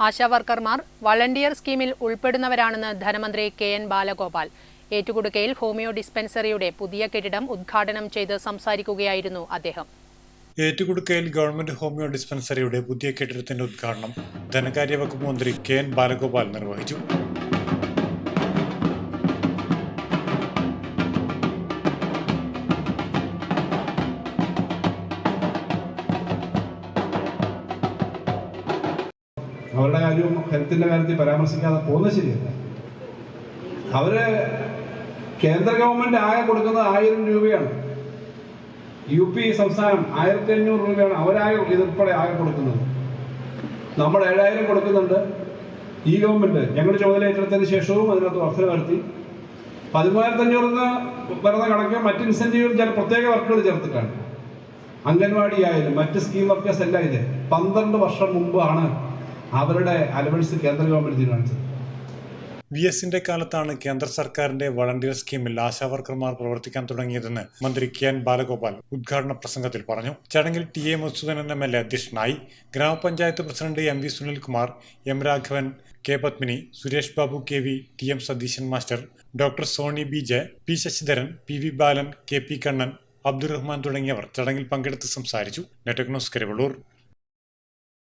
ആശാവർക്കർമാർ volunteer സ്കീമിൽ ഉൾപ്പെടുന്നവരാണെന്ന് ധനമന്ത്രി കെ എൻ ബാലഗോപാൽ. ഏറ്റുകുടുക്കയിൽ ഹോമിയോ ഡിസ്പെൻസറിയുടെ പുതിയ കെട്ടിടം ഉദ്ഘാടനം ചെയ്ത് സംസാരിക്കുകയായിരുന്നു അദ്ദേഹം. ഏറ്റുകുടുക്കയിൽ ഗവൺമെന്റ് ഹോമിയോ ഡിസ്പെൻസറിയുടെ പുതിയ കെട്ടിടത്തിന്റെ ഉദ്ഘാടനം ധനകാര്യ വകുപ്പ് മന്ത്രി കെ എൻ ബാലഗോപാൽ നിർവഹിച്ചു. അവരുടെ കാര്യവും ഹെൽത്തിന്റെ കാര്യത്തിൽ പരാമർശിക്കാതെ പോകുന്നത് ശരിയല്ല. അവർ കേന്ദ്ര ഗവൺമെന്റ് ആകെ കൊടുക്കുന്നത് ആയിരം രൂപയാണ്. യു പി സംസ്ഥാനം ആയിരത്തി അഞ്ഞൂറ് രൂപയാണ് അവരാകെ ഇതുൾപ്പെടെ ആകെ കൊടുക്കുന്നത്. നമ്മൾ ഏഴായിരം കൊടുക്കുന്നുണ്ട് ഈ ഗവൺമെന്റ്. ഞങ്ങൾ ചുമതല ഏറ്റെടുത്തതിന് ശേഷവും അതിനകത്ത് വർധന വരുത്തി. പതിമൂവായിരത്തി അഞ്ഞൂറിന് വരുന്ന കണക്ക് മറ്റ് ഇൻസെന്റീവും ചില പ്രത്യേക വർക്കുകൾ ചേർത്തിട്ടാണ്. അംഗൻവാടി ആയാലും മറ്റ് സ്കീം വർക്കേഴ്സ് എല്ലാം ഇത് പന്ത്രണ്ട് വർഷം മുമ്പാണ് അവരുടെ അലവൻസ് കേന്ദ്ര ഗവൺമെന്റ് തീരുമാനിച്ചത്. വി എസിന്റെ കാലത്താണ് കേന്ദ്ര സർക്കാരിന്റെ വളണ്ടിയർ സ്കീമിൽ ആശാവർക്കർമാർ പ്രവർത്തിക്കാൻ തുടങ്ങിയതെന്ന് മന്ത്രി കെ എൻ ബാലഗോപാൽ ഉദ്ഘാടന പ്രസംഗത്തിൽ പറഞ്ഞു. ചടങ്ങിൽ T A Masoodan M L A അധ്യക്ഷനായി ഗ്രാമപഞ്ചായത്ത് president M V Sunilkumar M Raghavan K Padmini Suresh Babu K V T M Satheesan master doctor Soni B J P Sasidharan P V Balan K P Kannan Abdurahman തുടങ്ങിയവർ ചടങ്ങിൽ പങ്കെടുത്ത് സംസാരിച്ചു. Network news Karuvallur.